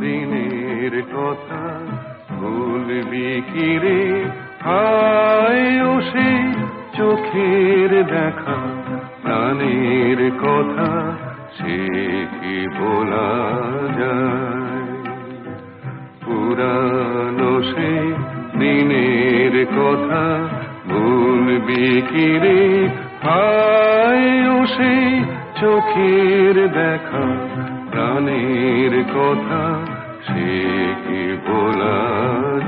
দিনের কথা ভুলবি কি রে? ও সে চোখের দেখা, প্রাণের কথা সে কি বলা যায়? পুরানো সে দিনের কথা ভুলবি কি রে? ও সে চোখের দেখা প্রাণের কথা, সে কি বলা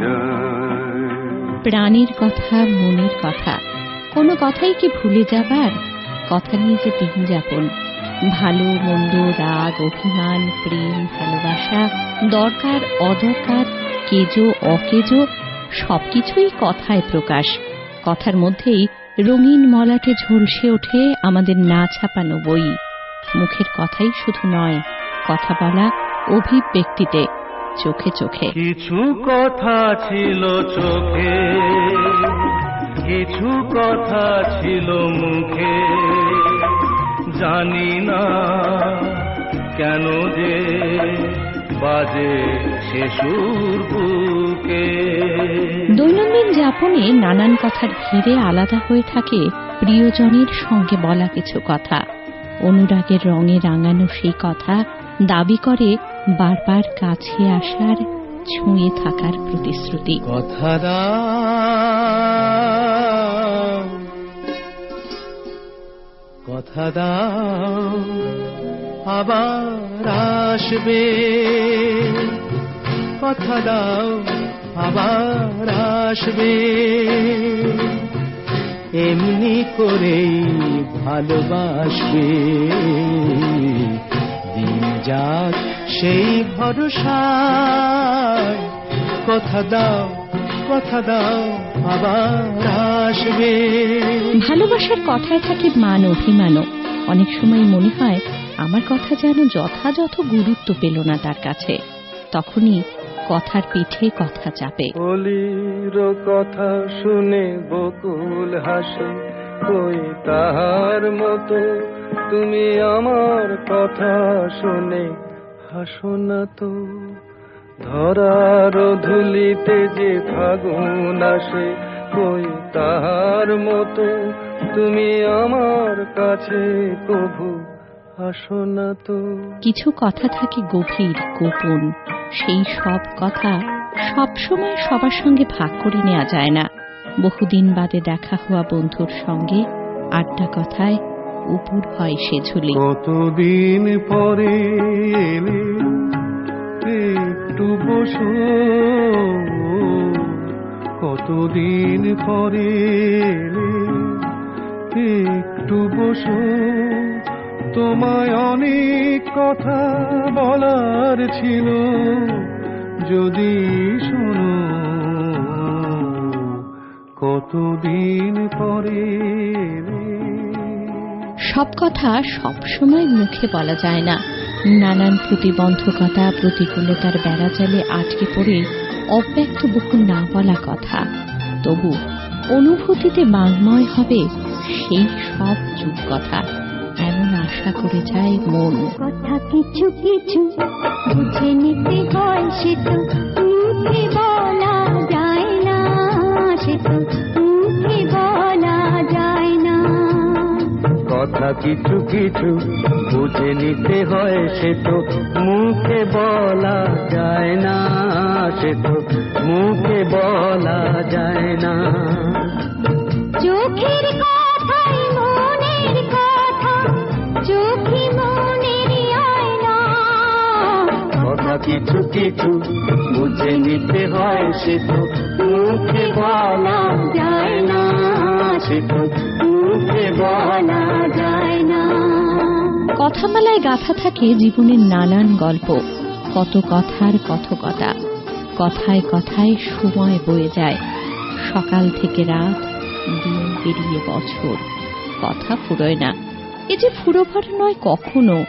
যায়? প্রাণীর কথা, মনের কথা। কোনো কথাই কি ভুলে যাবার? কথা নিয়ে যে দিন যাপন। ভালো, মন্দ, রাগ, অভিমান, প্রেম, ভালোবাসা, দরকার, অদরকার, কেজো, অকেজো, সবকিছুই কথায় প্রকাশ। কথার মধ্যেই রঙিন মলাটে ঝলসে ওঠে আমাদের না ছাপানো বই। মুখের কথাই শুধু নয় কথা বলা অভিব্যক্তিতে চোখে চোখে। কিছু কথা ছিল চোখে কিছু কথা ছিল মুখে। জানি না কেন যে বাজে শেষুর বুকে। দৈনন্দিন যাপনে নানান কথার ঘিরে আলাদা হয়ে থাকে প্রিয়জনের সঙ্গে বলা কিছু কথা। অনুরাগের রঙে রাঙানো সেই কথা দাবি করে, বারবার কাছে আসার, ছুঁয়ে থাকার প্রতিশ্রুতি। কথা দাও। কথা দাও। আবার আসবে। কথা দাও। আবার আসবে। এমনি করেই ভালোবাসবে। যাক সেই ভরসায়। কথা দাও কথা দাও আবার আসবে। ভালোবাসার কথায় থাকে মান অভিমানও। অনেক সময় মনে হয় আমার কথা যেন যথাযথ গুরুত্ব পেল না তার কাছে। তখনই কথার পিঠে কথা চাপে। কথা শুনে বকুল হাসে। কই তাহার মতো তুমি আমার কথা শুনে হাসো না তো। ধরার ধুলিতে যে ফাগুন আসে কই তাহার মতো তুমি আমার কাছে কভু আসো না তো। কিছু কথা থাকে গভীর, গোপন, সেই সব কথা সবসময় সবার সঙ্গে ভাগ করে নেওয়া যায় না। বহুদিন বাদে দেখা হওয়া বন্ধুর সঙ্গে আড্ডা কথায় উপর হয় সে ঝুলি। কতদিন পরে একটু বসো। কতদিন পরে একটু বসো। তোমায় অনেক কথা বলার ছিল, যদি শোনো। কতদিন পরে সব কথা সবসময় মুখে বলা যায় না। নানান প্রতিবন্ধকতা প্রতিকূলতার বেড়াজালে আটকে পড়ে অব্যক্ত বহু না বলা কথা। তবু অনুভূতিতে বাংময় হবে সেই সব যুগ কথা। এমন আশা করে যায় মন। কথা কিছু কিছু বুঝে নিতে হয় সে তো কথা কিছু কিছু বুঝে নিতে হয় সে তো মুখে বলা যায় না সে তো মুখে বলা যায় না। চোখের কথাই মনের কথা চোখে মনের আয়না। কথা কিছু কিছু বুঝে নিতে হয় সে তো মুখে বলা যায় না সে তো বলা যায় না। কথামালায় গাথা থাকে জীবনের নানান গল্প। কত কথার কথকতা। কথায় কথায় সময় বয়ে যায়। সকাল থেকে রাত দিন পেরিয়ে বছর। কথা ফুরোয় না। এ যে ফুরোবার নয় কখনো।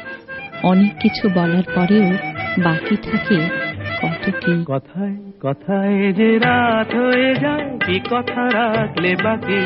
অনেক কিছু বলার পরেও বাকি থাকে কত কি। কথায় কথায় যে রাত হয়ে যায় কি কথা রাখলে বাকি?